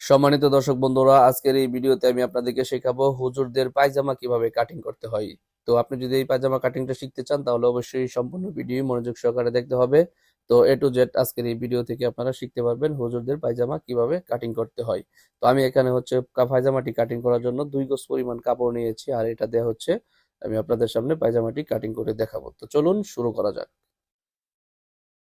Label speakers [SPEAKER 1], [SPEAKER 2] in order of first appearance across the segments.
[SPEAKER 1] সম্মানিত দর্শক বন্ধুরা, আজকের এই ভিডিওতে আমি আপনাদেরকে শেখাবো হুজুরদের পায়জামা কীভাবে কাটিং করতে হয়। তো আপনি যদি এই পায়জামা কাটিংটা শিখতে চান, তাহলে অবশ্যই সম্পূর্ণ ভিডিও মনোযোগ সহকারে দেখতে হবে। তো এ টু জেড আজকের এই ভিডিও থেকে আপনারা শিখতে পারবেন হুজুরদের পায়জামা কীভাবে কাটিং করতে হয়। তো আমি এখানে হচ্ছে পায়জামাটি কাটিং করার জন্য দুই গজ পরিমাণ কাপড় নিয়েছি, আর এটা দেওয়া হচ্ছে, আমি আপনাদের সামনে পায়জামাটি কাটিং করে দেখাবো। তো চলুন শুরু করা যাক।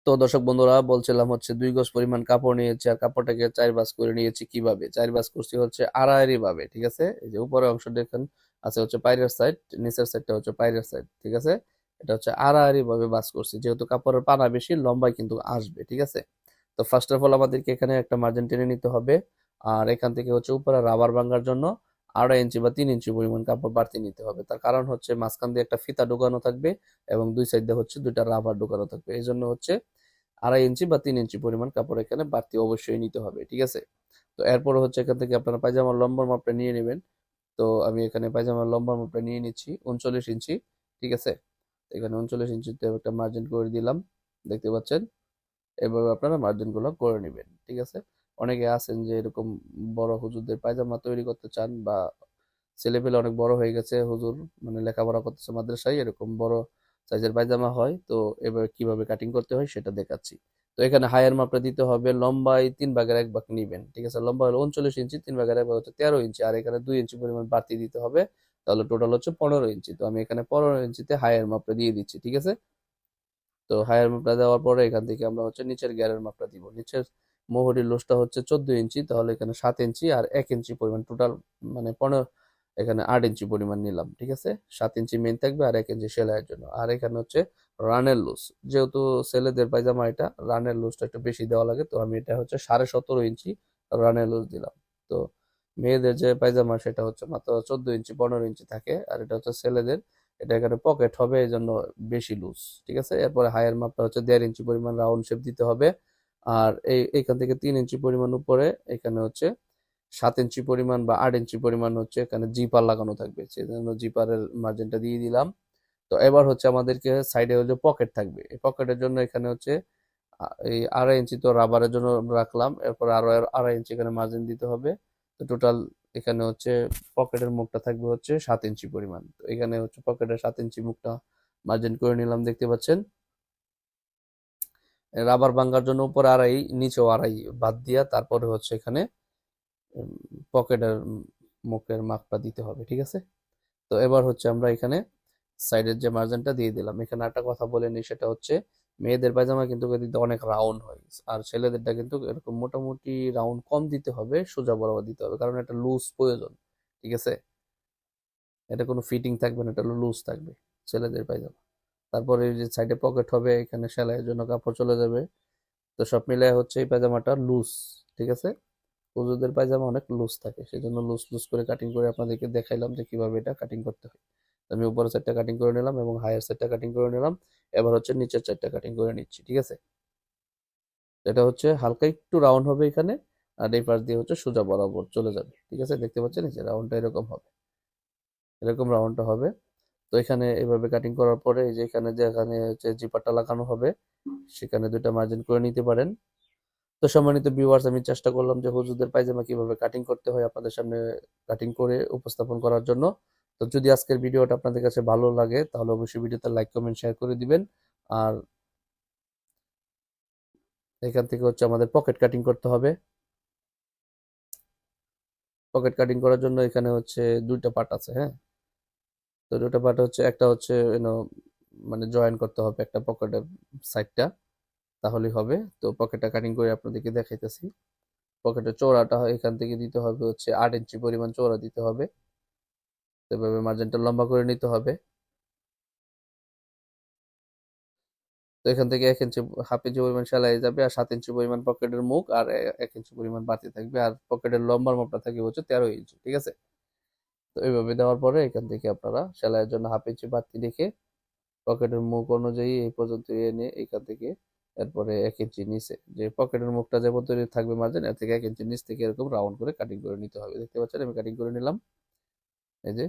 [SPEAKER 1] তো দর্শক বন্ধুরা, বলছিলাম হচ্ছে দুই গজ পরিমাণ কাপড় নিয়েছি আর কাপড়টাকে চার ভাঁজ করে নিয়েছি কীভাবে? চার ভাঁজ করছি হচ্ছে আড়াআড়ি ভাবে, ঠিক আছে? এই যে উপরের অংশ দেখেন, আছে হচ্ছে পাইরের সাইড নিচের সাইডটা হচ্ছে পাইরের সাইড ঠিক আছে? এটা হচ্ছে আড়াআড়ি ভাবে ভাঁজ করছি, যেহেতু কাপড়ের পানা বেশি লম্বায় কিন্তু আসবে, ঠিক আছে? তো ফার্স্ট অফ অল আমাদেরকে এখানে একটা মার্জিন টেনে নিতে হবে, আর এখান থেকে হচ্ছে উপরে রাবার ভাঙার জন্য আড়াই ইঞ্চি বা তিন ইঞ্চি পরিমাণ কাপড় বাড়তি নিতে হবে। তার কারণ হচ্ছে মাঝখান দিয়ে একটা ফিতা ঢোকানো থাকবে এবং দুই সাইড দিয়ে হচ্ছে দুইটা রাবার ঢোকানো থাকবে। এই জন্য হচ্ছে আড়াই ইঞ্চি বা তিন ইঞ্চি পরিমাণ কাপড় এখানে বাড়তি অবশ্যই নিতে হবে, ঠিক আছে? তো এরপর হচ্ছে এখান থেকে আপনারা পায়জামার লম্বার মাপটা নিয়ে নেবেন। তো আমি এখানে পায়জামার লম্বার মাপটা নিয়ে নিচ্ছি, উনচল্লিশ ইঞ্চি, ঠিক আছে? এখানে উনচল্লিশ ইঞ্চিতে একটা মার্জিন করে দিলাম, দেখতে পাচ্ছেন? এভাবে আপনারা মার্জিনগুলো করে নেবেন, ঠিক আছে? অনেকে আছেন যে এরকম বড় হুজুরদের পায়জামা তৈরি করতে চান বা ছেলেপেলে অনেক বড় হয়ে গেছে হুজুর মানে লেখাপড়া করতেছে মাদ্রাসায়, এরকম বড় সাইজের পায়জামা হয়, তো এবার কীভাবে কাটিং করতে হয় সেটা দেখাচ্ছি। তো এখানে হায়ার মাপটা দিতে হবে, লম্বায় তিন ভাগের এক ভাগ নিবেন, ঠিক আছে? লম্বা হলো উনচল্লিশ ইঞ্চি, তিন ভাগের এক ভাগ হচ্ছে তেরো ইঞ্চি, আর এখানে দুই ইঞ্চি পরিমাণ বাড়তি দিতে হবে, তাহলে টোটাল হচ্ছে পনেরো ইঞ্চি। তো আমি এখানে পনেরো ইঞ্চিতে হায়ার মাপটা দিয়ে দিচ্ছি, ঠিক আছে? তো হায়ার মাপটা দেওয়ার পরে এখান থেকে আমরা হচ্ছে নিচের গ্যারের মাপটা দিব। নিচের মোহরির লোসটা হচ্ছে চোদ্দ ইঞ্চি, তাহলে এখানে সাত ইঞ্চি আর এক ইঞ্চি পরিমাণ টোটাল মানে পনেরো এখানে আট ইঞ্চি পরিমাণ নিলাম, ঠিক আছে? সাত ইঞ্চি মেন থাকবে আর এক ইঞ্চি সেলাইয়ের জন্য। আর এখানে হচ্ছে রানের লুজ যেহেতু ছেলেদের পায়জামা এটা রানের লুজটা একটু বেশি দেওয়া লাগে, তো আমি এটা হচ্ছে সাড়ে সতেরো ইঞ্চি রানের লুজ দিলাম। তো মেয়েদের যে পায়জামা সেটা হচ্ছে মাত্র চোদ্দ ইঞ্চি, পনেরো ইঞ্চি থাকে, আর এটা হচ্ছে ছেলেদের। এটা এখানে পকেট হবে এই জন্য বেশি লুজ ঠিক আছে? এরপরে হায়ার মাপটা হচ্ছে দেড় ইঞ্চি পরিমাণ রাউন্ড শেপ দিতে হবে। আর এই এখান থেকে তিন ইঞ্চি পরিমাণ উপরে এখানে হচ্ছে সাত ইঞ্চি পরিমাণ বা আট ইঞ্চি পরিমাণ হচ্ছে এখানে জিপার লাগানো থাকবে। সেজন্য জিপারের মার্জিনটা দিয়ে দিলাম। তো এবার হচ্ছে আমাদেরকে সাইডে হচ্ছে পকেট থাকবে। এই পকেটের জন্য এখানে হচ্ছে এই আড়াই ইঞ্চি তো রাবারের জন্য রাখলাম। এরপর আরও আড়াই ইঞ্চি এখানে মার্জিন দিতে হবে। তো টোটাল এখানে হচ্ছে পকেটের মুখটা থাকবে হচ্ছে সাত ইঞ্চি পরিমাণ। তো এখানে হচ্ছে পকেটের সাত ইঞ্চি মুখটা মার্জিন করে নিলাম, দেখতে পাচ্ছেন। রাবার ভাঙ্গার জন্য উপরে আড়াই, নিচেও আড়াই বাদ দিয়া তারপরে হচ্ছে এখানে পকেটের মুখের মাপটা দিতে হবে, ঠিক আছে? তো এবার হচ্ছে আমরা এখানে সাইডের যে মার্জিনটা দিয়ে দিলাম, এখানে একটা কথা বলে নিই, সেটা হচ্ছে মেয়েদের পায়জামা কিন্তু অনেক রাউন্ড হয়, আর ছেলেদেরটা কিন্তু এরকম মোটামুটি রাউন্ড কম দিতে হবে, সোজা বরাবর দিতে হবে, কারণ এটা লুজ প্রয়োজন, ঠিক আছে? এটা কোনো ফিটিং থাকবে না, এটা লুজ থাকবে ছেলেদের পায়জামা। তারপরে এই যে সাইডে পকেট হবে, এখানে সেলাইয়ের জন্য কাপড় চলে যাবে, তো সব মিলে হচ্ছে এই পায়জামাটা লুজ ঠিক আছে? হুজুরদের পায়জামা অনেক লুজ থাকে। সেই জন্য লুজ লুজ করে কাটিং করে আপনাদেরকে দেখাইলাম যে কীভাবে এটা কাটিং করতে হয়। আমি উপরের সাইডটা কাটিং করে নিলাম এবং হায়ার সাইডটা কাটিং করে নিলাম। এবার হচ্ছে নিচের সাইডটা কাটিং করে নিচ্ছি, ঠিক আছে? এটা হচ্ছে হালকা একটু রাউন্ড হবে এখানে, আর এই পাশ দিয়ে হচ্ছে সোজা বরাবর চলে যাবে, ঠিক আছে? দেখতে পাচ্ছেন? যে রাউন্ডটা এরকম হবে। এরকম রাউন্ডটা হবে। তো এখানে এভাবে কাটিং করার পরে এই যে এখানে যে এখানে হচ্ছে জিপারটা লাগানো হবে, সেখানে দুইটা মার্জিন করে নিতে পারেন। তো সম্মানিত ভিউয়ার্স আমি চেষ্টা করলাম যে হুজুরদের পায়জামা কীভাবে কাটিং করতে হয় আপনাদের সামনে কাটিং করে উপস্থাপন করার জন্য। তো যদি আজকের ভিডিওটা আপনাদের কাছে ভালো লাগে, তাহলে অবশ্যই ভিডিওতে লাইক কমেন্ট শেয়ার করে দিবেন। আর এখান থেকে হচ্ছে আমাদের পকেট কাটিং করতে হবে। পকেট কাটিং করার জন্য এখানে হচ্ছে দুইটা পার্ট আছে হ্যাঁ? তো দুইটা পার্ট হচ্ছে, একটা হচ্ছে মানে জয়েন করতে হবে একটা পকেটের সাইডটা তাহলেই হবে। তো পকেটটা কাটিং করে আপনাদেরকে দেখাইতেছি। পকেটের চওড়াটা হয় এখান থেকে দিতে হবে হচ্ছে আট ইঞ্চি পরিমাণ চওড়া দিতে হবে। এভাবে মার্জিনটা লম্বা করে নিতে হবে। তো এখান থেকে এক ইঞ্চি, হাফ ইঞ্চি পরিমাণ সেলাই যাবে আর সাত ইঞ্চি পরিমাণ পকেটের মুখ আর এক ইঞ্চি পরিমাণ বাড়তি থাকবে। আর পকেটের লম্বার মাপটা থাকবে হচ্ছে তেরো ইঞ্চি, ঠিক আছে? তো এইভাবে দেওয়ার পরে এখান থেকে আপনারা সেলাইয়ের জন্য হাফ ইঞ্চি বাড়তি রেখে পকেটের মুখ অনুযায়ী এই পর্যন্ত এনে এখান থেকে এরপরে এক ইঞ্চি নিচে যে পকেটের মুখটা যে পর্যন্ত থাকবে মার্জিন এর থেকে এক ইঞ্চি নিচ থেকে এরকম রাউন্ড করে কাটিং করে নিতে হবে। দেখতে পাচ্ছেন আমি কাটিং করে নিলাম। এই যে,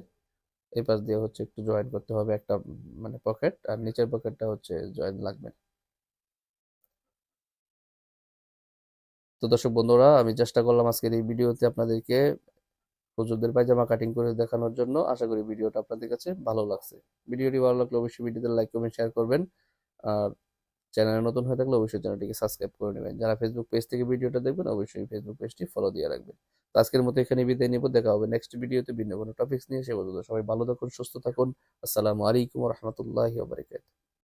[SPEAKER 1] এই পাশ দিয়ে হচ্ছে একটু জয়েন করতে হবে একটা মানে পকেট আর নিচের পকেটটা হচ্ছে জয়েন লাগবে। তো তো দর্শক বন্ধুরা, আমি চেষ্টা করলাম আজকের এই ভিডিওতে আপনাদেরকে হুজুরদের পায়জামা কাটিং করে দেখানোর জন্য। আশা করি ভিডিওটা আপনাদের কাছে ভালো লাগছে। ভিডিওটি ভালো লাগলে অবশ্যই ভিডিওতে লাইক কমেন্ট শেয়ার করবেন। আর চ্যানেলে নতুন হয়ে থাকলে অবশ্যই চ্যানেলটিকে সাবস্ক্রাইব করে নেবেন। যারা ফেসবুক পেজ থেকে ভিডিওটা দেখবেন, অবশ্যই ফেসবুক পেজটি ফলো দিয়ে রাখবেন। তো আজকের মতো এখানে বিদায় নিব। দেখা হবে নেক্সট ভিডিওতে ভিন্ন কোনো টপিক্স নিয়ে। সে সবাই ভালো থাকুন, সুস্থ থাকুন। আসসালামু আলাইকুম রহমতুল্লাহি